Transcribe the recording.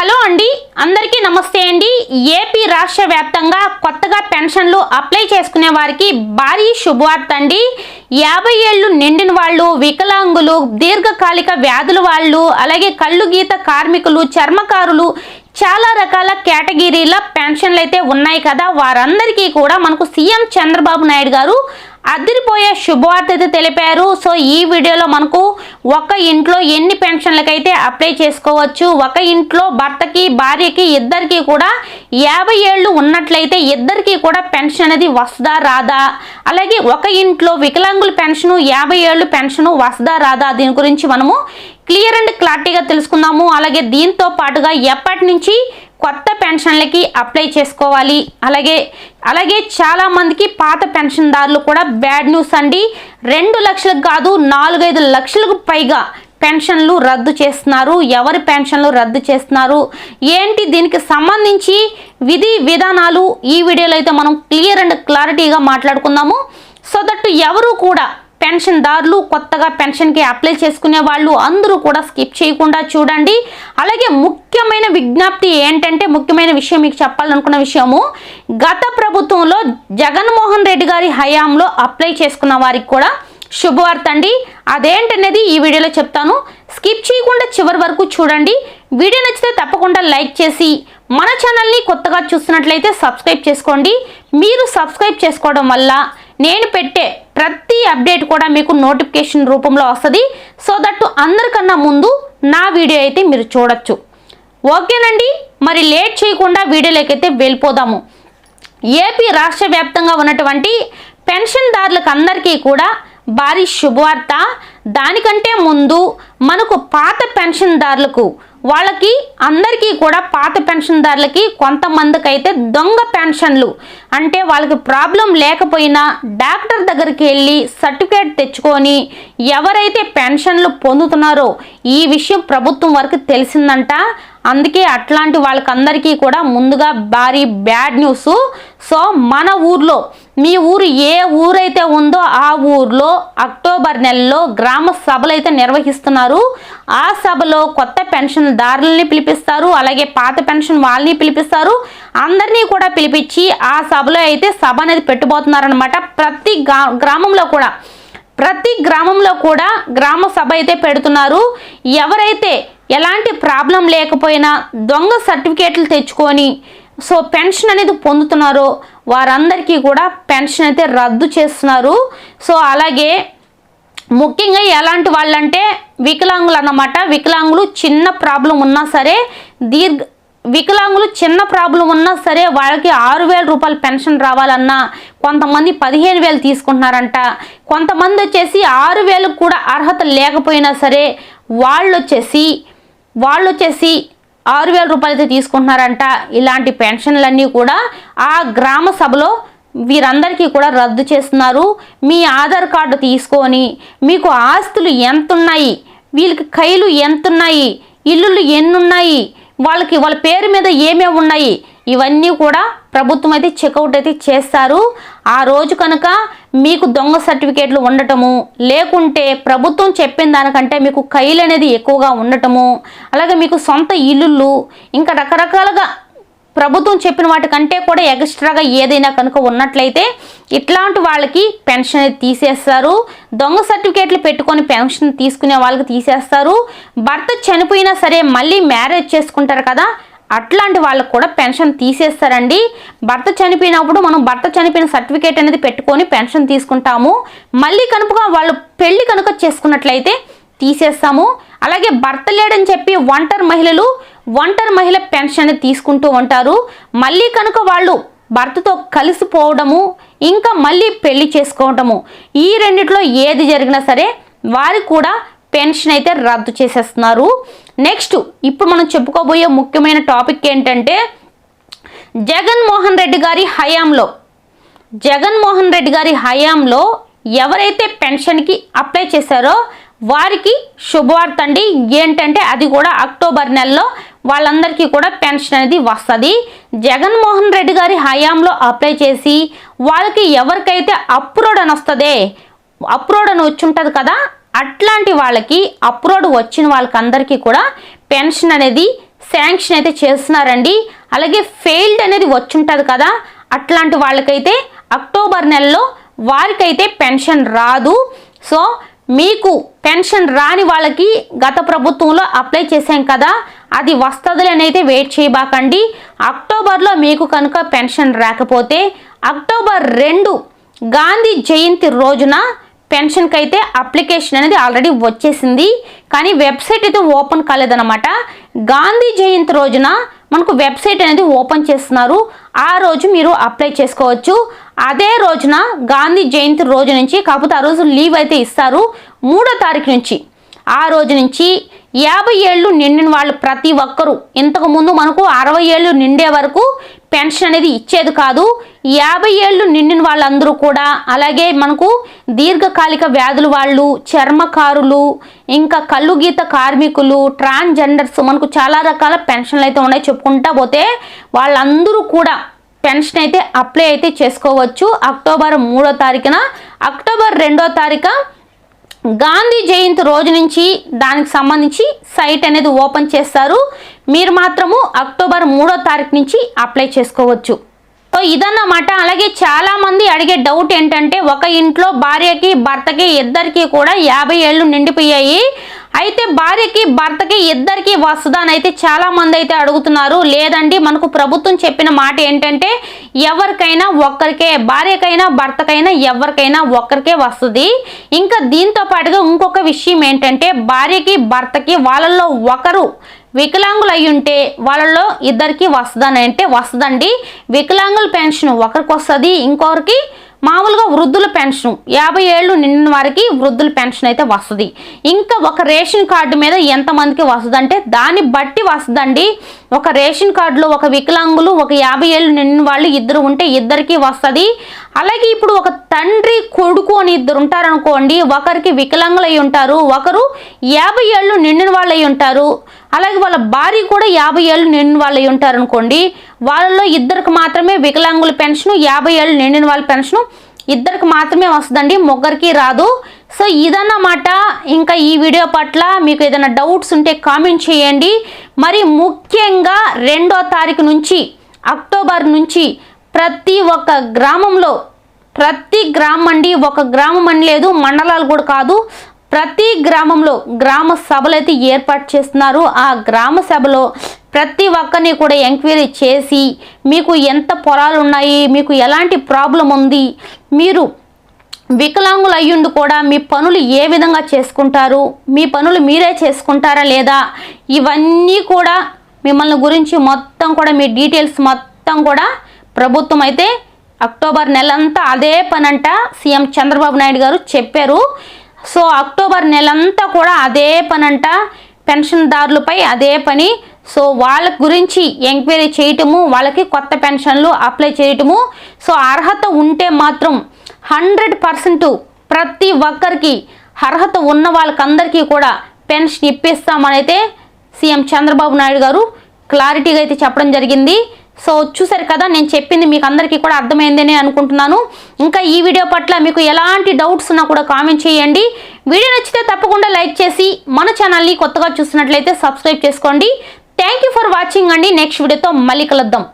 Hello అండి అందరికీ నమస్తే అండి. ఏపీ రాష్ట్ర వ్యాప్తంగా కొత్తగా పెన్షన్లు అప్లై చేసుకునే వారికి భారీ శుభవార్త అండి. యాభై ఏళ్ళు నిండిన వాళ్ళు వికలాంగులు దీర్ఘకాలిక వ్యాధుల వాళ్ళు అలాగే కళ్ళు గీత కార్మికులు చర్మకారులు చాలా రకాల కేటగిరీల పెన్షన్లు అయితే ఉన్నాయి కదా. వారందరికీ కూడా మనకు సీఎం చంద్రబాబు నాయుడు గారు అదిరిపోయే శుభవార్త అయితే తెలిపారు. సో ఈ వీడియోలో మనకు ఒక ఇంట్లో ఎన్ని పెన్షన్లకైతే అప్లై చేసుకోవచ్చు? ఒక ఇంట్లో భర్తకి భార్యకి ఇద్దరికి కూడా యాభై ఏళ్ళు ఉన్నట్లయితే ఇద్దరికి కూడా పెన్షన్ అనేది వస్తుందా రాదా? అలాగే ఒక ఇంట్లో వికలాంగుల పెన్షను యాభై ఏళ్ళు పెన్షను వస్తుందా రాదా? దీని గురించి మనము క్లియర్ అండ్ క్లారిటీగా తెలుసుకుందాము. అలాగే దీంతో పాటుగా ఎప్పటి నుంచి కొత్త పెన్షన్లకి అప్లై చేసుకోవాలి. అలాగే అలాగే చాలా మందికి పాత పెన్షన్దారులు కూడా బ్యాడ్ న్యూస్ అండి. రెండు లక్షలకు కాదు నాలుగైదు లక్షలకు పైగా పెన్షన్లు రద్దు చేస్తున్నారు. ఎవరి పెన్షన్లు రద్దు చేస్తున్నారు? ఏంటి దీనికి సంబంధించి విధి విధానాలు? ఈ వీడియోలో అయితే మనం క్లియర్ అండ్ క్లారిటీగా మాట్లాడుకుందాము. సో దట్ ఎవరు కూడా పెన్షన్దారులు కొత్తగా పెన్షన్కి అప్లై చేసుకునే వాళ్ళు అందరూ కూడా స్కిప్ చేయకుండా చూడండి. అలాగే ముఖ్యమైన విజ్ఞప్తి ఏంటంటే ముఖ్యమైన విషయం మీకు చెప్పాలనుకున్న విషయము గత ప్రభుత్వంలో జగన్మోహన్ రెడ్డి గారి హయాంలో అప్లై చేసుకున్న వారికి కూడా శుభవార్త అండి. అదేంటనేది ఈ వీడియోలో చెప్తాను. స్కిప్ చేయకుండా చివరి వరకు చూడండి. వీడియో నచ్చితే తప్పకుండా లైక్ చేసి మన ఛానల్ని కొత్తగా చూస్తున్నట్లయితే సబ్స్క్రైబ్ చేసుకోండి. మీరు సబ్స్క్రైబ్ చేసుకోవడం వల్ల నేను పెట్టే ప్రతి అప్డేట్ కూడా మీకు నోటిఫికేషన్ రూపంలో వస్తుంది. సో దట్ అందరికన్నా ముందు నా వీడియో అయితే మీరు చూడొచ్చు. ఓకేనండి? మరి లేట్ చేయకుండా వీడియోలోకి అయితే వెళ్ళిపోదాము. ఏపీ రాష్ట్ర వ్యాప్తంగా ఉన్నటువంటి పెన్షన్దారులకు అందరికీ కూడా భారీ శుభవార్త. దానికంటే ముందు మనకు పాత పెన్షన్దారులకు వాళ్ళకి అందరికీ కూడా పాత పెన్షన్దారులకి కొంతమందికి అయితే దొంగ పెన్షన్లు. అంటే వాళ్ళకి ప్రాబ్లం లేకపోయినా డాక్టర్ దగ్గరికి వెళ్ళి సర్టిఫికేట్ తెచ్చుకొని ఎవరైతే పెన్షన్లు పొందుతున్నారో ఈ విషయం ప్రభుత్వం వరకు తెలిసిందంట. అందుకే అట్లాంటి వాళ్ళకందరికీ కూడా ముందుగా భారీ బ్యాడ్ న్యూస్. సో మన ఊర్లో మీ ఊరు ఏ ఊరైతే ఉందో ఆ ఊర్లో అక్టోబర్ నెలలో గ్రామ సభలు అయితే నిర్వహిస్తున్నారు. ఆ సభలో కొత్త పెన్షన్ దారులని పిలిపిస్తారు. అలాగే పాత పెన్షన్ వాళ్ళని పిలిపిస్తారు. అందరినీ కూడా పిలిపించి ఆ సభలో అయితే సభ అనేది పెట్టుబోతున్నారనమాట ప్రతి గ్రా- గ్రామంలో కూడా ప్రతి గ్రామంలో కూడా గ్రామ సభ అయితే పెడుతున్నారు. ఎవరైతే ఎలాంటి ప్రాబ్లం లేకపోయినా దొంగ సర్టిఫికేట్లు తెచ్చుకొని సో పెన్షన్ అనేది పొందుతున్నారో వారందరికీ కూడా పెన్షన్ అయితే రద్దు చేస్తున్నారు. సో అలాగే ముఖ్యంగా ఎలాంటి వాళ్ళంటే వికలాంగులు అన్నమాట. వికలాంగులు చిన్న ప్రాబ్లం ఉన్నా సరే దీర్ఘ వికలాంగులు చిన్న ప్రాబ్లం ఉన్నా సరే వాళ్ళకి ఆరు వేల రూపాయలు పెన్షన్ రావాలన్నా కొంతమంది పదిహేను వేలు తీసుకుంటున్నారంట. కొంతమంది వచ్చేసి ఆరు వేలకు కూడా అర్హత లేకపోయినా సరే వాళ్ళు వచ్చేసి వాళ్ళు వచ్చేసి ఆరు వేల రూపాయలు అయితే తీసుకుంటున్నారంట. ఇలాంటి పెన్షన్లన్నీ కూడా ఆ గ్రామ సభలో వీరందరికీ కూడా రద్దు చేస్తున్నారు. మీ ఆధార్ కార్డు తీసుకొని మీకు ఆస్తులు ఎంతున్నాయి? వీళ్ళకి కైలు ఎంతున్నాయి? ఇల్లులు ఎన్నున్నాయి? వాళ్ళకి వాళ్ళ పేరు మీద ఏమేమి ఉన్నాయి? ఇవన్నీ కూడా ప్రభుత్వం అయితే చెక్అవుట్ అయితే చేస్తారు. ఆ రోజు కనుక మీకు దొంగ సర్టిఫికేట్లు ఉండటము లేకుంటే ప్రభుత్వం చెప్పిన దానికంటే మీకు కైలు అనేది ఎక్కువగా ఉండటము అలాగే మీకు సొంత ఇల్లులు ఇంకా రకరకాలుగా ప్రభుత్వం చెప్పిన వాటికంటే కూడా ఎక్స్ట్రాగా ఏదైనా కనుక ఉన్నట్లయితే ఇట్లాంటి వాళ్ళకి పెన్షన్ అనేది తీసేస్తారు. దొంగ సర్టిఫికేట్లు పెట్టుకొని పెన్షన్ తీసుకునే వాళ్ళకి తీసేస్తారు. భర్త చనిపోయినా సరే మళ్ళీ మ్యారేజ్ చేసుకుంటారు కదా అట్లాంటి వాళ్ళకు కూడా పెన్షన్ తీసేస్తారండి. భర్త చనిపోయినప్పుడు మనం భర్త చనిపోయిన సర్టిఫికేట్ అనేది పెట్టుకొని పెన్షన్ తీసుకుంటాము. మళ్ళీ కనుక వాళ్ళు పెళ్ళి కనుక చేసుకున్నట్లయితే తీసేస్తాము. అలాగే భర్త లేడని చెప్పి ఒంటరి మహిళలు ఒంటరి మహిళ పెన్షన్ అనేది తీసుకుంటూ ఉంటారు. మళ్ళీ కనుక వాళ్ళు భర్తతో కలిసిపోవడము ఇంకా మళ్ళీ పెళ్ళి చేసుకోవడము ఈ రెండిట్లో ఏది జరిగినా సరే వారికి కూడా పెన్షన్ అయితే రద్దు చేసేస్తున్నారు. నెక్స్ట్ ఇప్పుడు మనం చెప్పుకోబోయే ముఖ్యమైన టాపిక్ ఏంటంటే జగన్మోహన్ రెడ్డి గారి హయాంలో జగన్మోహన్ రెడ్డి గారి హయాంలో ఎవరైతే పెన్షన్కి అప్లై చేశారో వారికి శుభవార్త అండి. ఏంటంటే అది కూడా అక్టోబర్ నెలలో వాళ్ళందరికీ కూడా పెన్షన్ అనేది వస్తుంది. జగన్మోహన్ రెడ్డి గారి హయాంలో అప్లై చేసి వాళ్ళకి ఎవరికైతే అప్రూవ్డ్ అని వస్తుంది అప్రూవ్డ్ అని వచ్చి ఉంటుంది కదా అట్లాంటి వాళ్ళకి అప్రూవ్డ్ వచ్చిన వాళ్ళకి అందరికీ కూడా పెన్షన్ అనేది శాంక్షన్ అయితే చేస్తున్నారండి. అలాగే ఫెయిల్డ్ అనేది వచ్చుంటుంది కదా అట్లాంటి వాళ్ళకైతే అక్టోబర్ నెలలో వారికైతే పెన్షన్ రాదు. సో మీకు పెన్షన్ రాని వాళ్ళకి గత ప్రభుత్వంలో అప్లై చేశాం కదా అది వస్తుందని అయితే వెయిట్ చేయబాకండి. అక్టోబర్లో మీకు కనుక పెన్షన్ రాకపోతే అక్టోబర్ రెండు గాంధీ జయంతి రోజున పెన్షన్కి అయితే అప్లికేషన్ అనేది ఆల్రెడీ వచ్చేసింది. కానీ వెబ్సైట్ అయితే ఓపెన్ కాలేదన్నమాట. గాంధీ జయంతి రోజున మనకు వెబ్సైట్ అనేది ఓపెన్ చేస్తున్నారు. ఆ రోజు మీరు అప్లై చేసుకోవచ్చు. అదే రోజున గాంధీ జయంతి రోజు నుంచి కాకపోతే ఆ రోజు లీవ్ అయితే ఇస్తారు. మూడో తారీఖు నుంచి. ఆ రోజు నుంచి యాభై ఏళ్ళు నిండిన వాళ్ళు ప్రతి ఒక్కరూ ఇంతకుముందు మనకు అరవై ఏళ్ళు నిండే వరకు పెన్షన్ అనేది ఇచ్చేది కాదు. యాభై ఏళ్ళు నిండిన వాళ్ళందరూ కూడా అలాగే మనకు దీర్ఘకాలిక వ్యాధుల వాళ్ళు చర్మకారులు ఇంకా కళ్ళు గీత కార్మికులు ట్రాన్స్జెండర్స్ మనకు చాలా రకాల పెన్షన్లు అయితే ఉన్నాయి చెప్పుకుంటా పోతే వాళ్ళందరూ కూడా పెన్షన్ అయితే అప్లై అయితే చేసుకోవచ్చు. అక్టోబర్ మూడో తారీఖున అక్టోబర్ రెండో తారీఖు గాంధీ జయంతి రోజు నుంచి దానికి సంబంధించి సైట్ అనేది ఓపెన్ చేస్తారు. మీరు మాత్రము అక్టోబర్ మూడో తారీఖు నుంచి అప్లై చేసుకోవచ్చు. సో ఇదన్నమాట. అలాగే చాలామంది అడిగే డౌట్ ఏంటంటే ఒక ఇంట్లో భార్యకి భర్తకి ఇద్దరికి కూడా యాభై ఏళ్ళు నిండిపోయాయి. అయితే భార్యకి భర్తకి ఇద్దరికి వస్తుందా అని అయితే చాలా మంది అయితే అడుగుతున్నారు. లేదండి మనకు ప్రభుత్వం చెప్పిన మాట ఏంటంటే ఎవరికైనా ఒక్కరికే భార్యకైనా భర్తకైనా ఎవరికైనా ఒక్కరికే వస్తుంది ఇంకా దీంతో పాటుగా ఇంకొక విషయం ఏంటంటే భార్యకి భర్తకి వాళ్ళల్లో ఒకరు వికలాంగులు అయి ఉంటే వాళ్ళలో ఇద్దరికి వస్తుందని అంటే వస్తుందండి. వికలాంగుల పెన్షన్ ఒకరికి వస్తుంది ఇంకొకరికి మామూలుగా వృద్ధుల పెన్షన్. యాభై ఏళ్ళు నిండిన వారికి వృద్ధుల పెన్షన్ అయితే వస్తుంది. ఇంకా ఒక రేషన్ కార్డు మీద ఎంతమందికి వస్తుంది అంటే దాన్ని బట్టి వస్తుందండి. ఒక రేషన్ కార్డులో ఒక వికలాంగులు ఒక యాభై ఏళ్ళు నిండిన వాళ్ళు ఇద్దరు ఉంటే ఇద్దరికి వస్తుంది. అలాగే ఇప్పుడు ఒక తండ్రి కొడుకు అని ఇద్దరు ఉంటారనుకోండి ఒకరికి వికలాంగులు అయి ఉంటారు ఒకరు యాభై ఏళ్ళు నిండిన వాళ్ళు అయి ఉంటారు అలాగే వాళ్ళ భార్య కూడా యాభై ఏళ్ళు నిండిన వాళ్ళు ఉంటారు అనుకోండి వాళ్ళలో ఇద్దరికి మాత్రమే వికలాంగుల పెన్షన్ యాభై ఏళ్ళు నిండిన వాళ్ళ పెన్షన్ ఇద్దరికి మాత్రమే వస్తుందండి ముగ్గురికి రాదు. సో ఇదన్నమాట. ఇంకా ఈ వీడియో పట్ల మీకు ఏదైనా డౌట్స్ ఉంటే కామెంట్ చేయండి. మరి ముఖ్యంగా రెండో తారీఖు నుంచి అక్టోబర్ నుంచి ప్రతి ఒక్క గ్రామంలో ప్రతి గ్రామం అండి ఒక గ్రామం అని లేదు మండలాలు కూడా కాదు ప్రతి గ్రామంలో గ్రామ సభలు అయితే ఏర్పాటు చేస్తున్నారు. ఆ గ్రామ సభలో ప్రతి ఒక్కరిని కూడా ఎంక్వైరీ చేసి మీకు ఎంత పొలాలు ఉన్నాయి మీకు ఎలాంటి ప్రాబ్లం ఉంది మీరు వికలాంగులు అయ్యుండి కూడా మీ పనులు ఏ విధంగా చేసుకుంటారు మీ పనులు మీరే చేసుకుంటారా లేదా ఇవన్నీ కూడా మిమ్మల్ని గురించి మొత్తం కూడా మీ డీటెయిల్స్ మొత్తం కూడా ప్రభుత్వం అయితే అక్టోబర్ నెలంతా అదే పనంట సీఎం చంద్రబాబు నాయుడు గారు చెప్పారు. సో అక్టోబర్ నెలంతా కూడా అదే పనంట. పెన్షన్దారులపై అదే పని. సో వాళ్ళ గురించి ఎంక్వైరీ చేయటము వాళ్ళకి కొత్త పెన్షన్లు అప్లై చేయటము. సో అర్హత ఉంటే మాత్రం హండ్రెడ్ పర్సెంట్ ప్రతి ఒక్కరికి అర్హత ఉన్న వాళ్ళకందరికీ కూడా పెన్షన్ ఇప్పిస్తామనైతే సీఎం చంద్రబాబు నాయుడు గారు క్లారిటీగా అయితే చెప్పడం జరిగింది. సో చూసారు కదా నేను చెప్పింది మీకు అందరికీ కూడా అర్థమైందని అనుకుంటున్నాను. ఇంకా ఈ వీడియో పట్ల మీకు ఎలాంటి డౌట్స్ ఉన్నా కూడా కామెంట్ చేయండి. వీడియో నచ్చితే తప్పకుండా లైక్ చేసి మన ఛానల్ని కొత్తగా చూసినట్లయితే సబ్స్క్రైబ్ చేసుకోండి. థ్యాంక్ యూ ఫర్ వాచింగ్ అండి. నెక్స్ట్ వీడియోతో మళ్ళీ కలుద్దాం.